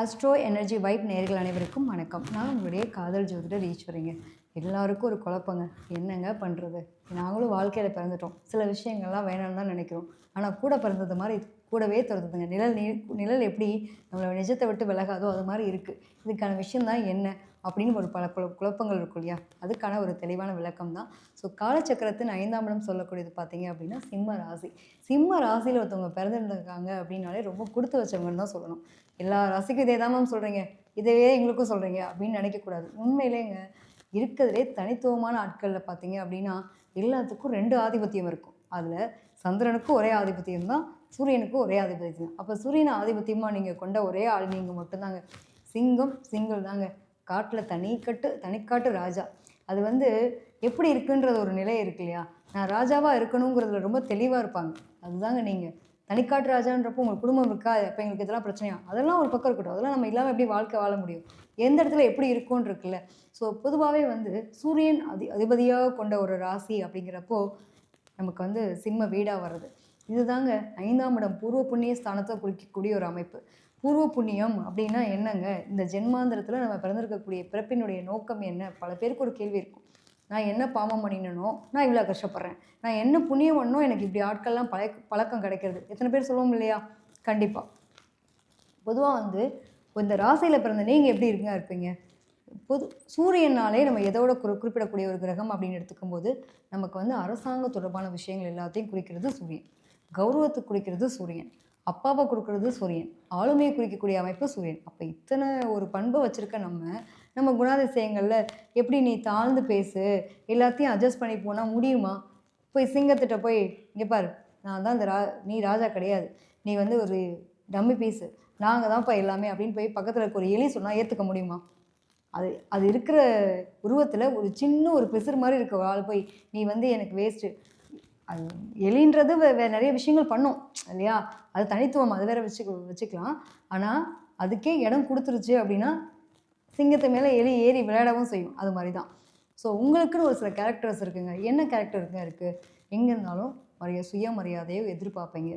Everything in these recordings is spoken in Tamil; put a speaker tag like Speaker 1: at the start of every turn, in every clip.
Speaker 1: ஆஸ்ட்ரோ எனர்ஜி வைப் நேர்கள் அனைவருக்கும் வணக்கம். நான் உங்களுடைய காதல் ஜோதிடர் ஈஸ்வரிங்க. எல்லாருக்கும் ஒரு குழப்பங்க. என்னங்க பண்ணுறது நாங்களும் வாழ்க்கையில் பிறந்துட்டோம். சில விஷயங்கள்லாம் வேணாம்னு தான் நினைக்கிறோம். ஆனால் கூட பிறந்தது மாதிரி கூடவே துரத்துதுங்க நிழல் நீ நிழல் எப்படி நம்மளை நிஜத்தை விட்டு விலகாதோ அது மாதிரி இருக்குது இதுக்கான விஷயம் தான் என்ன? அப்படின்னு ஒரு பல குழப்பங்கள் இருக்கும் இல்லையா? அதுக்கான ஒரு தெளிவான விளக்கம் தான் ஸோ காலச்சக்கரத்தின் ஐந்தாம் இடம் சொல்லக்கூடியது பார்த்தீங்க அப்படின்னா சிம்ம ராசி. சிம்ம ராசியில் ஒருத்தவங்க பிறந்திருந்திருக்காங்க அப்படின்னாலே ரொம்ப கொடுத்து வச்சவங்கன்னு தான் சொல்லணும். எல்லா ராசிக்கும் இதே தான் மேம் சொல்கிறீங்க இதையே எங்களுக்கும் சொல்கிறீங்க அப்படின்னு நினைக்கக்கூடாது. உண்மையிலேங்க இருக்கிறதுலே தனித்துவமான ஆட்களில் பார்த்தீங்க அப்படின்னா எல்லாத்துக்கும் ரெண்டு ஆதிபத்தியம் இருக்கும். அதில் சந்திரனுக்கும் ஒரே ஆதிபத்தியம் தான் சூரியனுக்கும் ஒரே ஆதிபத்தியம் தான். அப்போ சூரியனை ஆதிபத்தியமாக நீங்கள் கொண்ட ஒரே ஆள் நீங்கள் மட்டும்தாங்க. சிங்கம் சிங்கிள் தாங்க. காட்டில் தனிக்கட்டு தனிக்காட்டு ராஜா. அது வந்து எப்படி இருக்குன்றது ஒரு நிலை இருக்கு இல்லையா? நான் ராஜாவாக இருக்கணுங்கிறதுல ரொம்ப தெளிவாக இருப்பாங்க. அதுதாங்க நீங்கள் தனிக்காட்டு ராஜான்றப்போ உங்களுக்கு குடும்பம் இருக்கா? அப்போ எங்களுக்கு இதெல்லாம் பிரச்சனையா? அதெல்லாம் ஒரு பக்கம் இருக்கட்டும். அதெல்லாம் நம்ம இல்லாமல் எப்படி வாழ்க்கை வாழ முடியும்? எந்த இடத்துல எப்படி இருக்கும்னு இருக்குல்ல. ஸோ பொதுவாகவே வந்து சூரியன் அதி அதிபதியாக கொண்ட ஒரு ராசி அப்படிங்கிறப்போ நமக்கு வந்து சிம்ம வீடாக வர்றது. இதுதாங்க ஐந்தாம் இடம் பூர்வ புண்ணிய ஸ்தானத்தை குறிக்கக்கூடிய ஒரு அமைப்பு. பூர்வ புண்ணியம் அப்படின்னா என்னங்க? இந்த ஜென்மாந்திரத்தில் நம்ம பிறந்திருக்கக்கூடிய பிறப்பினுடைய நோக்கம் என்ன? பல பேருக்கு ஒரு கேள்வி இருக்கும். நான் என்ன பாவம் பண்ணினனோ நான் இவ்வளோ கஷ்டப்படுறேன். நான் என்ன புண்ணியம் பண்ணோ எனக்கு இப்படி ஆட்கள்லாம் பழக்க பழக்கம் கிடைக்கிறது. எத்தனை பேர் சொல்லுவோம் இல்லையா? கண்டிப்பாக பொதுவாக வந்து இந்த ராசியில் பிறந்த நீங்கள் எப்படி இருக்குங்க இருப்பீங்க? பொது சூரியனாலே நம்ம எதோட குறி குறிப்பிடக்கூடிய ஒரு கிரகம் அப்படின்னு எடுத்துக்கும் போது நமக்கு வந்து அரசாங்க தொடர்பான விஷயங்கள் எல்லாத்தையும் குறிக்கிறது சூரியன். கௌரவத்தை குறிக்கிறது சூரியன். அப்பாவை கொடுக்கறது சூரியன். ஆளுமையை குறிக்கக்கூடிய அமைப்பு சூரியன். அப்போ இத்தனை ஒரு பண்பை வச்சுருக்க நம்ம நம்ம குணாதிசயங்களில் எப்படி நீ தாழ்ந்து பேசு எல்லாத்தையும் அட்ஜஸ்ட் பண்ணி போனால் முடியுமா? போய் சிங்கத்திட்ட போய் இங்கே பாரு நான் தான் இந்த ரா நீ ராஜா கிடையாது. நீ வந்து ஒரு டம்மி பீஸு நாங்கள் தான்ப்பா எல்லாமே அப்படின்னு போய் பக்கத்தில் இருக்க ஒரு எலி சொன்னால் ஏற்றுக்க முடியுமா? அது அது இருக்கிற உருவத்தில் ஒரு சின்ன ஒரு பிசுறு மாதிரி இருக்க ஒரு ஆள் போய் நீ வந்து எனக்கு வேஸ்ட்டு அது எலின்றது வே வேறு நிறைய விஷயங்கள் பண்ணும் இல்லையா? அது தனித்துவம் அது வேற வச்சு வச்சுக்கலாம். ஆனால் அதுக்கே இடம் கொடுத்துருச்சு அப்படின்னா சிங்கத்து மேலே எலி ஏறி விளையாடவும் செய்யும். அது மாதிரி தான் ஸோ உங்களுக்குன்னு ஒரு சில கேரக்டர்ஸ் இருக்குங்க. என்ன கேரக்டருங்க இருக்குது எங்கே இருந்தாலும் மரியா சுயமரியாதையோ எதிர்பார்ப்பீங்க.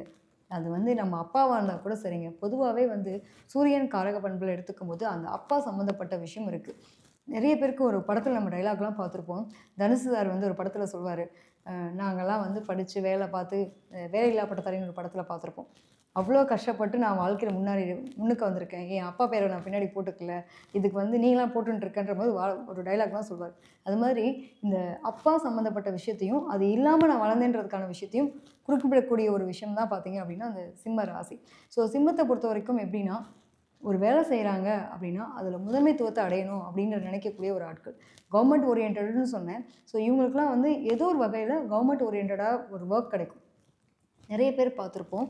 Speaker 1: அது வந்து நம்ம அப்பாவாக இருந்தால் கூட சரிங்க. பொதுவாகவே வந்து சூரியன் காரக பண்பில் எடுத்துக்கும் போது அந்த அப்பா சம்மந்தப்பட்ட விஷயம் இருக்குது நிறைய பேருக்கு ஒரு படத்தில் நம்ம டைலாக்லாம் பார்த்துருப்போம். தனுசு சார் வந்து ஒரு படத்தில் சொல்வார் நாங்கள்லாம் வந்து படித்து வேலை பார்த்து வேலையில்லா பட்டதாரின்னு ஒரு படத்தில் பார்த்துருப்போம். அவ்வளோ கஷ்டப்பட்டு நான் வாழ்க்கையில் முன்னாடி முன்னுக்கு வந்திருக்கேன். என் அப்பா பேரை நான் பின்னாடி போட்டுக்கல. இதுக்கு வந்து நீங்களாம் போட்டுருக்கன்ற போது வா ஒரு டைலாக்லாம் சொல்வார். அது மாதிரி இந்த அப்பா சம்மந்தப்பட்ட விஷயத்தையும் அது இல்லாமல் நான் வளர்ந்தேன்றதுக்கான விஷயத்தையும் குறிப்பிடக்கூடிய ஒரு விஷயம் தான் பார்த்தீங்க அப்படின்னா அந்த சிம்ம ராசி. ஸோ சிம்மத்தை பொறுத்த வரைக்கும் எப்படின்னா ஒரு வேலை செய்கிறாங்க அப்படின்னா அதில் முதன்மைத்துவத்தை அடையணும் அப்படின்னு நினைக்கக்கூடிய ஒரு ஆட்கள். கவர்மெண்ட் ஓரியன்டட்னு சொன்னேன். ஸோ இவங்களுக்குலாம் வந்து ஏதோ ஒரு வகையில் கவர்மெண்ட் ஓரியன்டாக ஒரு ஒர்க் கிடைக்கும். நிறைய பேர் பார்த்துருப்போம்.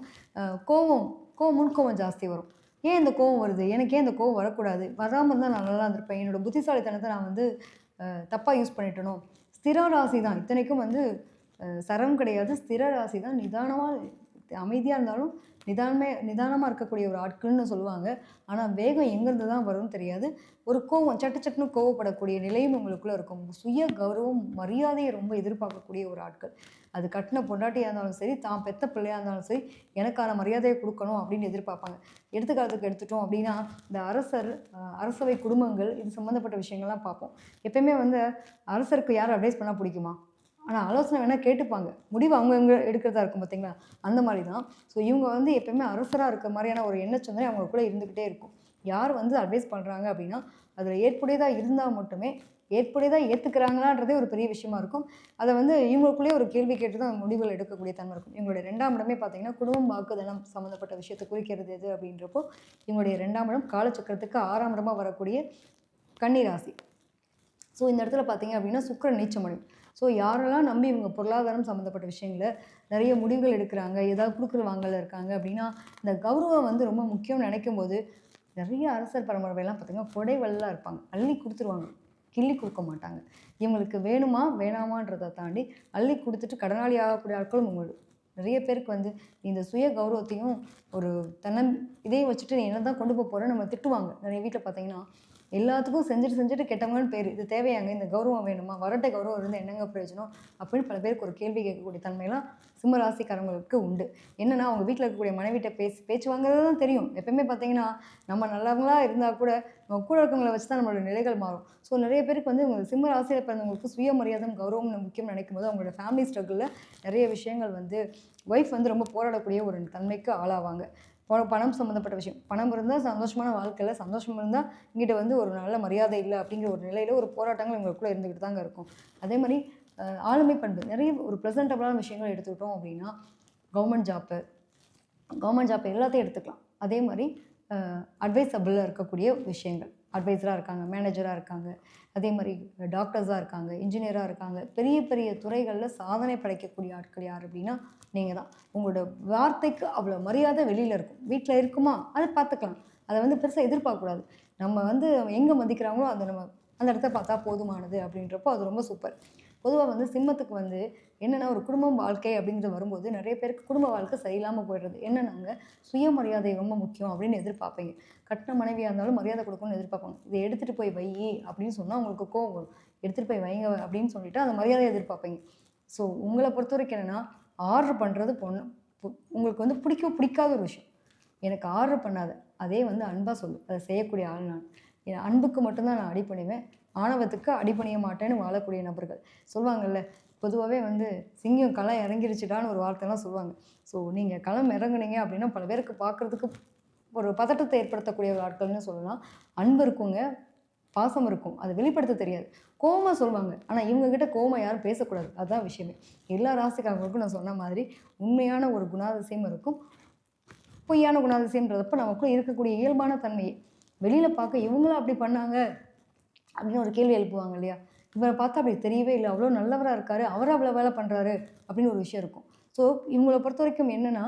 Speaker 1: கோவம் கோவம் முன்கோவம் ஜாஸ்தி வரும். ஏன் இந்த கோவம் வருது? எனக்கு ஏன் இந்த கோவம் வரக்கூடாது. வராமல் இருந்தால் நான் நல்லா இருந்திருப்பேன். என்னோடய புத்திசாலித்தனத்தை நான் வந்து தப்பாக யூஸ் பண்ணிட்டனோ ஸ்திர ராசி தான் இத்தனைக்கும் வந்து சரம் கிடையாது. ஸ்திர ராசி தான் நிதானமாக அமைதியாக இருந்தாலும் நிதானமே நிதானமாக இருக்கக்கூடிய ஒரு ஆட்கள்னு சொல்லுவாங்க. ஆனால் வேகம் எங்கேருந்து தான் வரும்னு தெரியாது. ஒரு கோவம் சட்டு சட்டுன்னு கோவப்படக்கூடிய நிலையும் உங்களுக்குள்ளே இருக்கும். சுய கௌரவம் மரியாதையை ரொம்ப எதிர்பார்க்கக்கூடிய ஒரு ஆட்கள். அது கட்டின பொண்டாட்டியாக இருந்தாலும் சரி தான் பெத்த பிள்ளையாக இருந்தாலும் சரி எனக்கான மரியாதையை கொடுக்கணும் அப்படின்னு எதிர்பார்ப்பாங்க. எடுத்துக்காலத்துக்கு எடுத்துட்டோம் அப்படின்னா இந்த அரசர் அரசவை குடும்பங்கள் இது சம்மந்தப்பட்ட விஷயங்கள்லாம் பார்ப்போம். எப்பயுமே வந்து அரசருக்கு யார் அட்வைஸ் பண்ணால் பிடிக்குமா? ஆனால் ஆலோசனை வேணால் கேட்டுப்பாங்க. முடிவு அவங்க இவங்க எடுக்கிறதா இருக்கும் பார்த்தீங்களா அந்த மாதிரி தான் ஸோ இவங்க வந்து எப்பயுமே அரசராக இருக்க மாதிரியான ஒரு எண்ணச்சொந்தனை அவங்களுக்குள்ளே இருந்துக்கிட்டே இருக்கும். யார் வந்து அட்வைஸ் பண்ணுறாங்க அப்படின்னா அதில் ஏற்புடையதாக இருந்தால் மட்டுமே ஏற்புடையதாக ஏற்றுக்கிறாங்களான்றதே ஒரு பெரிய விஷயமா இருக்கும். அதை வந்து இவங்களுக்குள்ளேயே ஒரு கேள்வி கேட்டு தான் முடிவுகள் எடுக்கக்கூடிய தன்மை இருக்கும். இவங்களுடைய ரெண்டாம் இடமே பார்த்தீங்கன்னா குடும்பம் வாக்குதலம் சம்மந்தப்பட்ட விஷயத்தை குறிக்கிறது எது அப்படின்றப்போ இவங்களுடைய ரெண்டாம் இடம் காலச்சக்கரத்துக்கு ஆறாம் இடமாக வரக்கூடிய கன்னிராசி. ஸோ இந்த இடத்துல பார்த்தீங்க அப்படின்னா சுக்கிரன் நீச்சமணி. ஸோ யாரெல்லாம் நம்பி இவங்க பொருளாதாரம் சம்மந்தப்பட்ட விஷயங்களை நிறைய முடிவுகள் எடுக்கிறாங்க ஏதாவது கொடுக்குற வாங்கல இருக்காங்க அப்படின்னா இந்த கௌரவம் வந்து ரொம்ப முக்கியம்னு நினைக்கும் போது நிறைய அரசர் பரம்பரவையெல்லாம் பார்த்திங்கன்னா கொடைவல்லாம் இருப்பாங்க. அள்ளி கொடுத்துருவாங்க. கிள்ளி கொடுக்க மாட்டாங்க. இவங்களுக்கு வேணுமா வேணாமான்றதை தாண்டி அள்ளி கொடுத்துட்டு கடனாளி ஆகக்கூடிய ஆட்களும் உங்களுக்கு நிறைய பேருக்கு வந்து இந்த சுய கௌரவத்தையும் ஒரு தன்னம் இதையும் வச்சுட்டு நீ என்ன தான் கொண்டு போக போகிற நம்ம திட்டுவாங்க. நிறைய வீட்டில் பார்த்தீங்கன்னா எல்லாத்துக்கும் செஞ்சுட்டு செஞ்சுட்டு கெட்டவங்கன்னு பேர். இது தேவையாங்க. இந்த கௌரவம் வேணுமா? வரட்ட கௌரவம் இருந்து என்னங்க பிரயோஜனம்? அப்படின்னு பல பேருக்கு ஒரு கேள்வி கேட்கக்கூடிய தன்மையெல்லாம் சிம்மராசிக்காரங்களுக்கு உண்டு. என்னன்னா அவங்க வீட்டில் இருக்கக்கூடிய மனைவிட்ட பேசி பேச்சு வாங்குறது தான் தெரியும். எப்பயுமே பார்த்தீங்கன்னா நம்ம நல்லவங்களா இருந்தால் கூட நம்ம கூட இருக்கவங்களை வச்சு தான் நம்மளோட நிலைகள் மாறும். ஸோ நிறைய பேருக்கு வந்து உங்கள் சிம்ம ராசியில் பிறந்தவங்களுக்கு சுயமரியாதம் கௌரவம் முக்கியம் நினைக்கும் போது அவங்களோட ஃபேமிலி ஸ்ட்ரகிளில் நிறைய விஷயங்கள் வந்து ஒய்ஃப் வந்து ரொம்ப போராடக்கூடிய ஒரு தன்மைக்கு ஆளாவாங்க. உனக்கு பணம் சம்மந்தப்பட்ட விஷயம். பணம் இருந்தால் சந்தோஷமான வாழ்க்கையில் சந்தோஷம் இருந்தால் இங்கிட்ட வந்து ஒரு நல்ல மரியாதை இல்லை அப்படிங்கிற ஒரு நிலையில் ஒரு போராட்டங்கள் எங்களுக்குள்ளே இருந்துக்கிட்டு தாங்க இருக்கும். அதே மாதிரி ஆளுமை பண்பு. நிறைய ஒரு ப்ரெசன்டபுளான விஷயங்கள் எடுத்துக்கிட்டோம் அப்படின்னா கவர்மெண்ட் ஜாப்பு கவர்மெண்ட் ஜாப் எல்லாத்தையும் எடுத்துக்கலாம். அதே மாதிரி அட்வைசபிளாக இருக்கக்கூடிய விஷயங்கள். அட்வைஸராக இருக்காங்க மேனேஜராக இருக்காங்க. அதே மாதிரி டாக்டர்ஸாக இருக்காங்க இன்ஜினியராக இருக்காங்க. பெரிய பெரிய துறைகளில் சாதனை படைக்கக்கூடிய ஆட்கள் யார் அப்படின்னா நீங்கள் தான் உங்களோட வார்த்தைக்கு அவ்வளோ மரியாதை வெளியில் இருக்கும். வீட்டில் இருக்குமா? அதை பார்த்துக்கலாம். அதை வந்து பெருசாக எதிர்பார்க்கக்கூடாது. நம்ம வந்து எங்கே மதிக்கிறாங்களோ அதை நம்ம அந்த இடத்த பார்த்தா போதுமானது அப்படின்றப்போ அது ரொம்ப சூப்பர் பொதுவாக வந்து சிம்மத்துக்கு வந்து என்னென்னா ஒரு குடும்பம் வாழ்க்கை அப்படிங்கிறது வரும்போது நிறைய பேருக்கு குடும்ப வாழ்க்கை சரியில்லாமல் போயிடுறது. என்னென்னாங்க? சுயமரியாதை ரொம்ப முக்கியம் அப்படின்னு எதிர்பார்ப்பீங்க. கட்டின மனைவியாக இருந்தாலும் மரியாதை கொடுக்கணும்னு எதிர்பார்ப்பாங்க. இதை எடுத்துகிட்டு போய் வை அப்படின்னு சொன்னால் உங்களுக்கு கோவம் வரும். எடுத்துகிட்டு போய் வைங்க அப்படின்னு சொல்லிட்டு அந்த மரியாதையை எதிர்பார்ப்பீங்க. ஸோ உங்களை பொறுத்த வரைக்கும் என்னென்னா ஆர்டர் பண்ணுறது பொண்ணு பு- உங்களுக்கு வந்து பிடிக்க பிடிக்காத ஒரு விஷயம். எனக்கு ஆர்டர் பண்ணாத அதே வந்து அன்பாக சொல்லு. அதை செய்யக்கூடிய ஆள் நான். என் அன்புக்கு மட்டும்தான் நான் அடி பண்ணுவேன் ஆணவத்துக்கு அடிபணிய மாட்டேன்னு வாழக்கூடிய நபர்கள். சொல்லுவாங்கல்ல பொதுவாகவே வந்து சிங்கம் களம் இறங்கிருச்சுடான்னு ஒரு வார்த்தைலாம் சொல்லுவாங்க. ஸோ நீங்கள் களம் இறங்குனீங்க அப்படின்னா பல பேருக்கு பார்க்குறதுக்கு ஒரு பதட்டத்தை ஏற்படுத்தக்கூடிய ஒரு ஆட்கள்னு சொல்லலாம். அன்பு இருக்குங்க பாசம் இருக்கும். அதை வெளிப்படுத்த தெரியாது. கோமா சொல்லுவாங்க. ஆனால் இவங்ககிட்ட கோமா யாரும் பேசக்கூடாது. அதுதான் விஷயமே. எல்லா ராசிக்காரங்களுக்கும் நான் சொன்ன மாதிரி உண்மையான ஒரு குணாதிசயம் இருக்கும். பொய்யான குணாதிசயம்ன்றதப்ப நமக்குள்ள இருக்கக்கூடிய இயல்பான தன்மையை வெளியில் பார்க்க இவங்களும் அப்படி பண்ணாங்க அப்படின்னு ஒரு கேள்வி எழுப்புவாங்க இல்லையா? இவரை பார்த்தா அப்படி தெரியவே இல்லை. அவ்வளோ நல்லவராக இருக்கார். அவர் அவ்வளோ வேலை பண்ணுறாரு அப்படின்னு ஒரு விஷயம் இருக்கும். ஸோ இவங்களை பொறுத்த வரைக்கும் என்னென்னா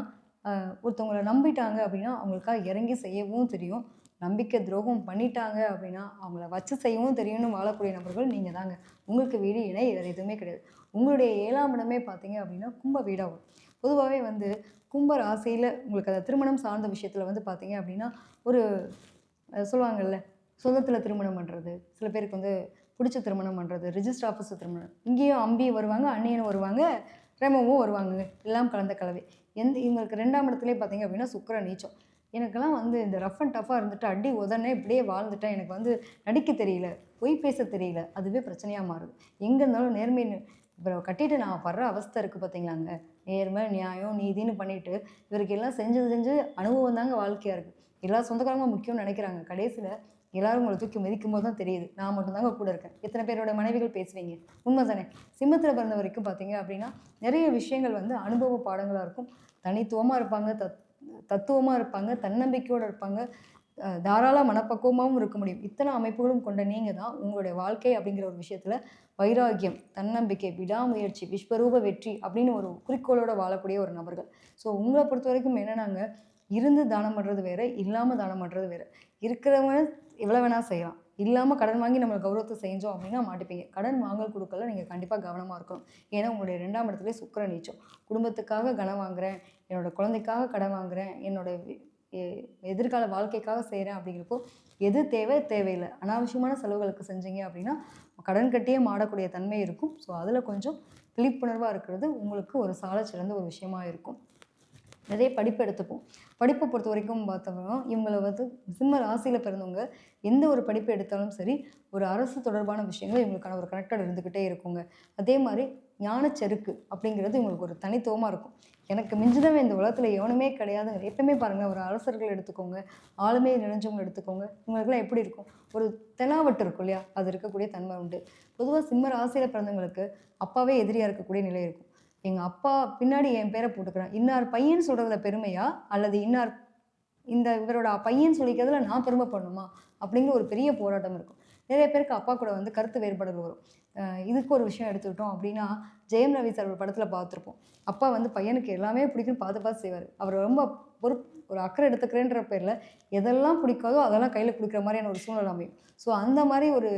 Speaker 1: ஒருத்தவங்களை நம்பிட்டாங்க அப்படின்னா அவங்களுக்காக இறங்கி செய்யவும் தெரியும். நம்பிக்கை துரோகம் பண்ணிட்டாங்க அப்படின்னா அவங்கள வச்சு செய்யவும் தெரியும்னு வாழக்கூடிய நபர்கள் நீங்கள் தாங்க. உங்களுக்கு வீடு இணை வேறு எதுவுமே கிடையாது. உங்களுடைய ஏழாம் இடமே பார்த்தீங்க அப்படின்னா கும்ப வீடாகும். பொதுவாகவே வந்து கும்ப ராசியில் உங்களுக்கு அந்த திருமணம் சார்ந்த விஷயத்தில் வந்து பார்த்தீங்க அப்படின்னா ஒரு சொல்லுவாங்கல்ல சொந்தத்தில் திருமணம் பண்ணுறது சில பேருக்கு வந்து பிடிச்ச திருமணம் பண்ணுறது ரிஜிஸ்டர் ஆஃபீஸ் திருமணம். இங்கேயும் அம்பி வருவாங்க அண்ணியனும் வருவாங்க ரெமவும் வருவாங்க எல்லாம் கலந்த கலவை. எந்த இவங்களுக்கு ரெண்டாம் இடத்துலேயே பார்த்தீங்க அப்படின்னா சுக்கிர நீச்சம். எனக்கெல்லாம் வந்து இந்த ரஃப் அண்ட் டஃப்பாக இருந்துட்டு அடி உதனே இப்படியே வாழ்ந்துட்டேன். எனக்கு வந்து நடிக்க தெரியல பொய் பேச தெரியல அதுவே பிரச்சனையாக மாறுது. எங்கே இருந்தாலும் நேர்மை இப்போ கட்டிட்டு நான் படுற அவஸ்தை இருக்குது பார்த்தீங்களாங்க நேர்மை நியாயம் நீதின்னு பண்ணிட்டு இவருக்கு எல்லாம் செஞ்சு செஞ்சு அனுபவம் தாங்க வாழ்க்கையாக இருக்குது எல்லா சொந்தக்காரங்களும் முக்கியம்னு நினைக்கிறாங்க. கடைசியில் எல்லாரும் உங்களை தூக்கி மிதிக்கும் போது தான் தெரியுது. நான் மட்டும்தாங்க கூட இருக்கேன். எத்தனை பேரோட மனைவிகள் பேசுவீங்க? உண்மை தானே சிம்மத்தில் பிறந்த வரைக்கும் பார்த்தீங்க அப்படின்னா நிறைய விஷயங்கள் வந்து அனுபவ பாடங்களாக இருக்கும். தனித்துவமாக இருப்பாங்க தத் தத்துவமாக இருப்பாங்க தன்னம்பிக்கையோடு இருப்பாங்க. தாராள மனப்பக்குவமாகவும் இருக்க முடியும். இத்தனை அமைப்புகளும் கொண்ட நீங்கள் தான் உங்களுடைய வாழ்க்கை அப்படிங்கிற ஒரு விஷயத்தில் வைராக்கியம் தன்னம்பிக்கை விடாமுயற்சி விஸ்வரூப வெற்றி அப்படின்னு ஒரு குறிக்கோளோட வாழக்கூடிய ஒரு நபர்கள். ஸோ உங்களை பொறுத்த வரைக்கும் என்னென்னாங்க இருந்து தானம் பண்ணுறது வேற இல்லாமல் தானம் பண்ணுறது வேறு. இருக்கிறவங்க எவ்வளோ வேணால் செய்யலாம். இல்லாமல் கடன் வாங்கி நம்ம கௌரவத்தை செஞ்சோம் அப்படின்னா மாட்டிப்பீங்க. கடன் வாங்கல் கொடுக்கல நீங்கள் கண்டிப்பாக கவனமாக இருக்கணும். ஏன்னா உங்களுடைய ரெண்டாம் இடத்துல சுக்கிர நீச்சம். குடும்பத்துக்காக கடன் வாங்குகிறேன் என்னோட குழந்தைக்காக கடன் வாங்குகிறேன் என்னோட எ- எதிர்கால வாழ்க்கைக்காக செய்கிறேன் அப்படிங்கிறப்போ எது தேவை தேவையில்லை. அனாவசியமான செலவுகளுக்கு செஞ்சீங்க அப்படின்னா கடன் கட்டியே மாடக்கூடிய தன்மை இருக்கும். ஸோ அதில் கொஞ்சம் விழிப்புணர்வாக இருக்கிறது உங்களுக்கு ஒரு சால சிறந்த ஒரு விஷயமா இருக்கும். நிறைய படிப்பு எடுத்துப்போம். படிப்பை பொறுத்த வரைக்கும் பார்த்தோம்னா இவங்களை வந்து சிம்ம ராசியில் பிறந்தவங்க எந்த ஒரு படிப்பு எடுத்தாலும் சரி ஒரு அரசு தொடர்பான விஷயங்கள் இவங்களுக்கான ஒரு கனெக்டட் இருந்துக்கிட்டே இருக்குங்க. அதே மாதிரி ஞானச்செருக்கு அப்படிங்கிறது இவங்களுக்கு ஒரு தனித்துவமாக இருக்கும். எனக்கு மிஞ்சினவன் இந்த உலகத்தில் எவனுமே கிடையாதுங்க எப்பயுமே பாருங்கள் ஒரு அரசர்கள் எடுத்துக்கோங்க ஆளுமே நினைஞ்சவங்க எடுத்துக்கோங்க. இவங்களுக்குலாம் எப்படி இருக்கும்? ஒரு தெனாவட்டு இருக்கும் இல்லையா? அது இருக்கக்கூடிய தன்மை உண்டு. பொதுவாக சிம்ம ராசியில் பிறந்தவங்களுக்கு அப்பாவே எதிரியாக இருக்கக்கூடிய நிலை இருக்கும். எங்கள் அப்பா பின்னாடி என் பேரை போட்டுக்கிறேன். இன்னார் பையன் சொல்கிறதுல பெருமையா? அல்லது இன்னார் இந்த இவரோட பையன் சொல்லிக்கிறதுல நான் பெருமை பண்ணுமா அப்படிங்கிற ஒரு பெரிய போராட்டம் இருக்கும். நிறைய பேருக்கு அப்பா கூட வந்து கருத்து வேறுபாடுகள் வரும். இதுக்கு ஒரு விஷயம் எடுத்துக்கிட்டோம் அப்படின்னா ஜெயம் ரவி சார் ஒரு படத்தில் பார்த்துருப்போம். அப்பா வந்து பையனுக்கு எல்லாமே பிடிக்கும்னு பார்த்து பார்த்து செய்வார். அவர் ரொம்ப பொறுப்பு ஒரு அக்கறை எடுத்துக்கிறேன்ற பேரில் எதெல்லாம் பிடிக்காதோ அதெல்லாம் கையில் கொடுக்குற மாதிரியான ஒரு சூழ்நிலை அமையும். ஸோ அந்த மாதிரி ஒரு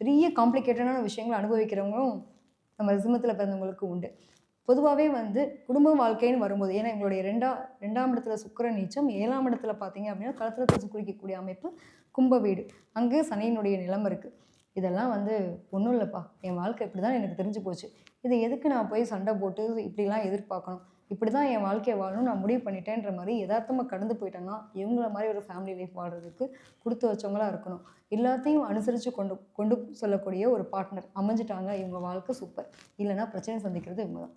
Speaker 1: பெரிய காம்ப்ளிகேட்டடான விஷயங்களை அனுபவிக்கிறவங்களும் நம்ம சிம்மத்தில் பிறந்தவங்களுக்கு உண்டு. பொதுவாகவே வந்து குடும்ப வாழ்க்கைன்னு வரும்போது ஏன்னா எங்களுடைய ரெண்டா ரெண்டாம் இடத்துல சுக்கர நீச்சம் ஏழாம் இடத்துல பார்த்தீங்க அப்படின்னா களத்தில் குறிக்கக்கூடிய அமைப்பு கும்ப வீடு. அங்கே சனியினுடைய நிலம் இருக்குது இதெல்லாம் வந்து ஒன்றும் இல்லைப்பா. என் வாழ்க்கை இப்படி தான் எனக்கு தெரிஞ்சு போச்சு. இது எதுக்கு நான் போய் சண்டை போட்டு இப்படிலாம் எதிர்பார்க்கணும்? இப்படி தான் என் வாழ்க்கையை வாழணும் நான் முடிவு பண்ணிட்டேன்ற மாதிரி யதார்த்தமாக கடந்து போயிட்டேன்னா இவங்கள மாதிரி ஒரு ஃபேமிலி லைஃப் வாழ்கிறதுக்கு கொடுத்து வச்சவங்களா இருக்கணும். எல்லாத்தையும் அனுசரித்து கொண்டு கொண்டு சொல்லக்கூடிய ஒரு பார்ட்னர் அமைஞ்சிட்டாங்க. இவங்க வாழ்க்கை சூப்பர் இல்லைன்னா பிரச்சனை சந்திக்கிறது இவங்க தான்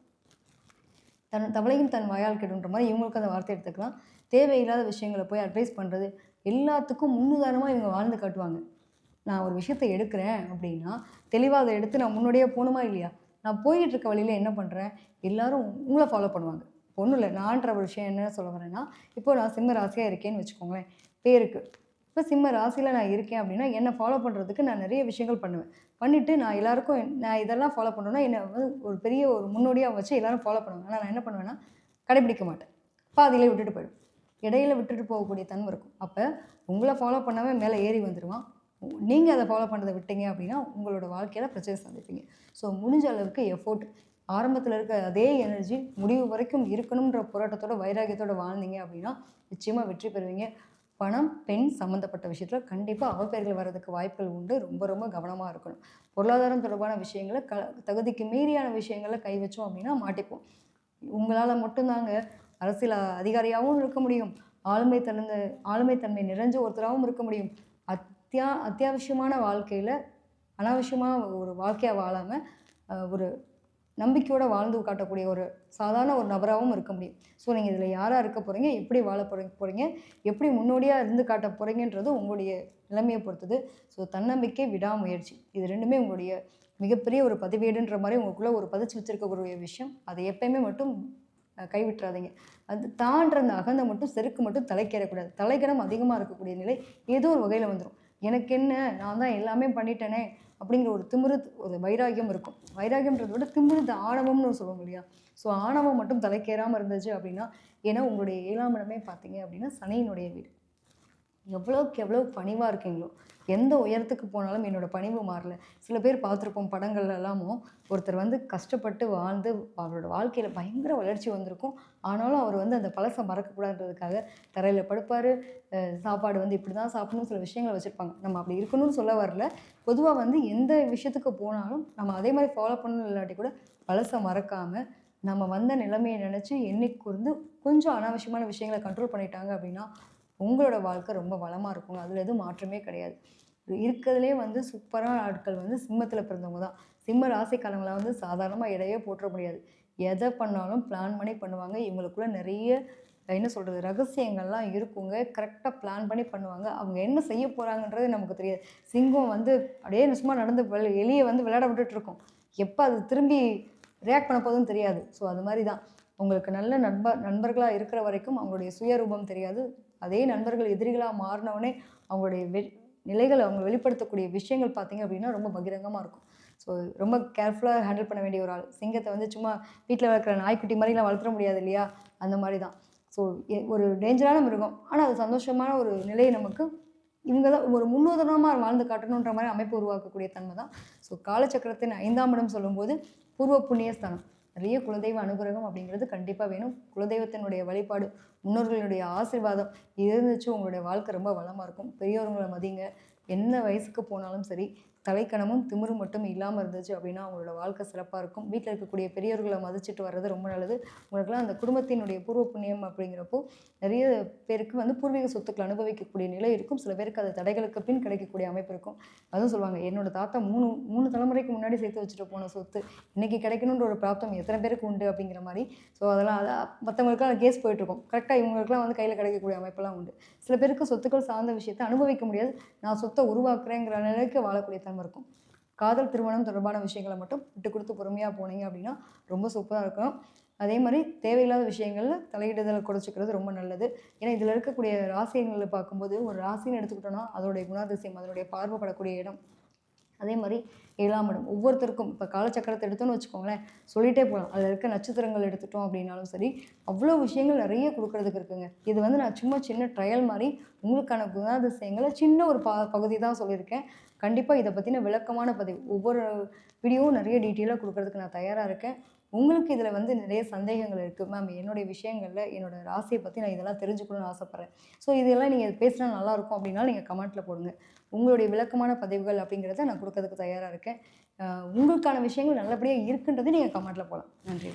Speaker 1: தன் தவளையும் தன் வாயால் கெடுன்ற மாதிரி இவங்களுக்கு அந்த வார்த்தை எடுத்துக்கலாம். தேவையில்லாத விஷயங்களை போய் அட்வைஸ் பண்ணுறது எல்லாத்துக்கும் முன்னுதாரணமாக இவங்க வாழ்ந்து காட்டுவாங்க. நான் ஒரு விஷயத்தை எடுக்கிறேன் அப்படின்னா தெளிவாக அதை எடுத்து நான் முன்னாடியே போகணுமா இல்லையா? நான் போயிட்டு இருக்க வழியில் என்ன பண்ணுறேன் எல்லாரும் உங்களை ஃபாலோ பண்ணுவாங்க. ஒன்றும் இல்லை நான்ற ஒரு விஷயம் என்ன சொல்ல வரேன்னா இப்போ நான் சிம்ம ராசியாக இருக்கேன்னு வச்சுக்கோங்களேன். பேருக்கு இப்போ சிம்ம ராசியில் நான் இருக்கேன் அப்படின்னா என்னை ஃபாலோ பண்ணுறதுக்கு நான் நிறைய விஷயங்கள் பண்ணுவேன். பண்ணிவிட்டு நான் எல்லாருக்கும் நான் இதெல்லாம் ஃபாலோ பண்ணுறேன்னா என்னை வந்து ஒரு பெரிய ஒரு முன்னோடியாக வச்சு எல்லோரும் ஃபாலோ பண்ணுவேன் ஆனால் நான் என்ன பண்ணுவேன்னா கடைபிடிக்க மாட்டேன். பாதியிலே விட்டுட்டு போயிடும் இடையில விட்டுட்டு போகக்கூடிய தன்மை இருக்கும். அப்போ உங்களை ஃபாலோ பண்ணாமல் மேலே ஏறி வந்துடுவான் நீங்கள் அதை ஃபாலோ பண்ணுறதை விட்டீங்க அப்படின்னா உங்களோட வாழ்க்கையில் பிரச்சனை சந்திப்பீங்க. ஸோ முடிஞ்ச அளவுக்கு எஃபோர்ட் ஆரம்பத்தில் இருக்க அதே எனர்ஜி முடிவு வரைக்கும் இருக்கணுன்ற போராட்டத்தோட வைராகியத்தோடு வாழ்ந்தீங்க அப்படின்னா நிச்சயமாக வெற்றி பெறுவீங்க. பணம் பெண் சம்மந்தப்பட்ட விஷயத்தில் கண்டிப்பாக அவப்பெயர்கள் வர்றதுக்கு வாய்ப்புகள் உண்டு. ரொம்ப ரொம்ப கவனமாக இருக்கணும். பொருளாதாரம் தொடர்பான விஷயங்களை க தகுதிக்கு மீறியான விஷயங்களை கை வச்சோம் அப்படின்னா மாட்டிப்போம். உங்களால் மட்டும்தாங்க அரசியல் அதிகாரியாகவும் இருக்க முடியும். ஆளுமை தன்மை நிறைஞ்ச ஒருத்தராகவும் இருக்க முடியும். அத்தியா அத்தியாவசியமான வாழ்க்கையில் அனாவசியமாக ஒரு வாழ்க்கையாக வாழாமல் ஒரு நம்பிக்கையோடு வாழ்ந்து காட்டக்கூடிய ஒரு சாதாரண ஒரு நபராகவும் இருக்க முடியும். ஸோ நீங்கள் இதில் யாராக இருக்க போகிறீங்க எப்படி வாழ போகிறீங்க போகிறீங்க எப்படி முன்னோடியாக இருந்து காட்ட போகிறீங்கன்றது உங்களுடைய நிலைமையை பொறுத்தது. ஸோ தன்னம்பிக்கை விடாமுயற்சி. இது ரெண்டுமே உங்களுடைய மிகப்பெரிய ஒரு பதிவேடுன்ற மாதிரி உங்களுக்குள்ளே ஒரு பதிச்சு வச்சிருக்கக்கூடிய விஷயம். அதை எப்பயுமே மட்டும் கைவிட்டுறாதீங்க. அது தான்ற அந்த அகந்தை மட்டும் செருக்கு மட்டும் தலைக்கேறக்கூடாது. தலைக்கடம் அதிகமாக இருக்கக்கூடிய நிலை ஏதோ ஒரு வகையில் வந்துடும் எனக்கு என்ன? நான் தான் எல்லாமே பண்ணிட்டேனே. அப்படிங்கிற ஒரு திமிரு ஒரு வைராகியம் இருக்கும். வைராகியம்ன்றதை விட திமிரு ஆணவம்னு சொல்லுவோம் இல்லையா? ஸோ ஆணவம் மட்டும் தலைக்கேறாமல் இருந்துச்சு அப்படின்னா ஏன்னா உங்களுடைய ஏழாம் இடமே பார்த்தீங்க அப்படின்னா சனையினுடைய வீடு. எவ்வளோக்கு எவ்வளோ பணிவாக இருக்கீங்களோ எந்த உயரத்துக்கு போனாலும் என்னோட பணிவு மாறல. சில பேர் பார்த்துருப்போம் படங்கள்ல எல்லாமும் ஒருத்தர் வந்து கஷ்டப்பட்டு வாழ்ந்து அவரோட வாழ்க்கையில் பயங்கர வளர்ச்சி வந்திருக்கும். ஆனாலும் அவர் வந்து அந்த பழசை மறக்கக்கூடாதுன்றதுக்காக தரையில் படுப்பார். சாப்பாடு வந்து இப்படி தான் சாப்பிடணும் சில விஷயங்களை வச்சுருப்பாங்க. நம்ம அப்படி இருக்கணும்னு சொல்ல வரல. பொதுவாக வந்து எந்த விஷயத்துக்கு போனாலும் நம்ம அதே மாதிரி ஃபாலோ பண்ணணும் இல்லாட்டி கூட பழசை மறக்காமல் நம்ம வந்த நிலைமையை நினச்சி என்னைக்கு வந்து கொஞ்சம் அனாவசியமான விஷயங்களை கண்ட்ரோல் பண்ணிட்டாங்க அப்படின்னா உங்களோட வாழ்க்கை ரொம்ப வளமாக இருக்கும் அதில் எதுவும் மாற்றமே கிடையாது. இருக்கிறதுலே வந்து சூப்பரான ஆட்கள் வந்து சிம்மத்தில் பிறந்தவங்க தான். சிம்ம ராசிக்காரங்களை வந்து சாதாரணமாக இடையே போட்டுற முடியாது. எதை பண்ணாலும் பிளான் பண்ணி பண்ணுவாங்க. இவங்களுக்குள்ள நிறைய என்ன சொல்கிறது ரகசியங்கள்லாம் இருக்குங்க. கரெக்டாக பிளான் பண்ணி பண்ணுவாங்க. அவங்க என்ன செய்ய போகிறாங்கன்றது நமக்கு தெரியாது. சிங்கம் வந்து அப்படியே சும்மா நடந்து எலியை வந்து விளையாட விட்டுட்டு இருக்கும். எப்போ அது திரும்பி ரியாக்ட் பண்ண போதும் தெரியாது. ஸோ அது மாதிரி தான். உங்களுக்கு நல்ல நண்பர் நண்பர்களாக இருக்கிற வரைக்கும் அவங்களுடைய சுயரூபம் தெரியாது. அதே நண்பர்கள் எதிரிகளாக மாறினவுடனே அவங்களுடைய வெ நிலைகளை அவங்க வெளிப்படுத்தக்கூடிய விஷயங்கள் பார்த்தீங்க அப்படின்னா ரொம்ப பகிரங்கமாக இருக்கும். ஸோ ரொம்ப கேர்ஃபுல்லாக ஹேண்டில் பண்ண வேண்டிய ஒரு ஆள். சிங்கத்தை வந்து சும்மா வீட்டில் வளர்க்குற நாய்க்குட்டி மாதிரிலாம் வளர்த்துற முடியாது இல்லையா? அந்த மாதிரி தான் ஸோ ஒரு டேஞ்சரான மிருகம். ஆனால் அது சந்தோஷமான ஒரு நிலையை நமக்கு இவங்க தான் ஒரு முன்னுதாரணமாக வாழ்ந்து காட்டணுன்ற மாதிரி அமைப்பு உருவாக்கக்கூடிய தன்மை தான் ஸோ காலச்சக்கரத்தின் ஐந்தாம் இடம் சொல்லும்போது பூர்வ புண்ணிய ஸ்தானம் நிறைய குலதெய்வ அனுகிரகம் அப்படிங்கிறது கண்டிப்பாக வேணும். குலதெய்வத்தினுடைய வழிபாடு முன்னோர்களுடைய ஆசீர்வாதம் இருந்துச்சு. உங்களுடைய வாழ்க்கை ரொம்ப வளமாக இருக்கும். பெரியவர்களை மதிங்க. என்ன வயசுக்கு போனாலும் சரி தலைக்கணமும் திமிரும் மட்டும் இல்லாமல் இருந்துச்சு அப்படின்னா அவங்களோட வாழ்க்கை சிறப்பாக இருக்கும். வீட்டில் இருக்கக்கூடிய பெரியவர்களை மதிச்சிட்டு வர்றது ரொம்ப நல்லது. உங்களுக்குலாம் அந்த குடும்பத்தினுடைய பூர்வ புண்ணியம் அப்படிங்கிறப்போ நிறைய பேருக்கு வந்து பூர்வீக சொத்துக்கள் அனுபவிக்கக்கூடிய நிலை இருக்கும். சில பேருக்கு அது தடைகளுக்கு பின் கிடைக்கக்கூடிய அமைப்பு இருக்கும். அதுவும் சொல்லுவாங்க என்னோட தாத்தா மூணு மூணு தலைமுறைக்கு முன்னாடி சேர்த்து வச்சுட்டு போன சொத்து. இன்றைக்கி கிடைக்கணுன்ற ஒரு பிராப்தம் எத்தனை பேருக்கு உண்டு? அப்படிங்கிற மாதிரி. ஸோ அதெல்லாம் அதை மற்றவங்களுக்குலாம் கேஸ் போயிட்டுருக்கும் கரெக்டாக இவங்களுக்குலாம் வந்து கையில் கிடைக்கக்கூடிய அமைப்பெல்லாம் உண்டு. சில பேருக்கு சொத்துக்கள் சார்ந்த விஷயத்தை அனுபவிக்க முடியாது. நான் சொத்தை உருவாக்குறேங்கிற நிலைக்கு வாழக்கூடிய தன்மை இருக்கும். காதல் திருமணம் தொடர்பான விஷயங்களை மட்டும் விட்டு கொடுத்து பொறுமையாக போனீங்க அப்படின்னா ரொம்ப சூப்பராக இருக்கும். அதே மாதிரி தேவையில்லாத விஷயங்களில் தலையிடுதலை குறைச்சிக்கிறது ரொம்ப நல்லது. ஏன்னா இதில் இருக்கக்கூடிய ராசியங்களை பார்க்கும்போது ஒரு ராசின்னு எடுத்துக்கிட்டோன்னா அதோடைய குணாதிசயம் அதனுடைய பார்வைப்படக்கூடிய இடம். அதே மாதிரி ஏழாம் இடம். ஒவ்வொருத்தருக்கும் இப்போ காலச்சக்கரத்தை எடுத்தோன்னு வச்சுக்கோங்களேன் சொல்லிகிட்டே போகலாம் அதில் இருக்க நட்சத்திரங்கள் எடுத்துட்டோம் அப்படின்னாலும் சரி அவ்வளோ விஷயங்கள் நிறைய கொடுக்கறதுக்கு இருக்குங்க. இது வந்து நான் சும்மா சின்ன ட்ரையல் மாதிரி உங்களுக்கான குணாதிசயங்களை சின்ன ஒரு பா பகுதி தான் சொல்லியிருக்கேன். கண்டிப்பாக இதை பற்றின விளக்கமான பதிவு. ஒவ்வொரு வீடியோவும் நிறைய டீட்டெயிலாக கொடுக்கறதுக்கு நான் தயாராக இருக்கேன். உங்களுக்கு இதில் வந்து நிறைய சந்தேகங்கள் இருக்குது மேம் என்னுடைய விஷயங்களில் என்னோட ராசியை பற்றி நான் இதெல்லாம் தெரிஞ்சுக்கணும்னு ஆசைப்பட்றேன். ஸோ இதெல்லாம் நீங்கள் பேசினா நல்லாயிருக்கும் அப்படின்னா நீங்கள் கமெண்ட்டில் போடுங்க. உங்களுடைய விளக்கமான பதிவுகள் அப்படிங்கிறத நான் கொடுக்கறதுக்கு தயாராக இருக்கேன். உங்களுக்கான விஷயங்கள் நல்லபடியாக இருக்குன்றது நீங்கள் கமெண்ட்டில் போகலாம் நன்றி.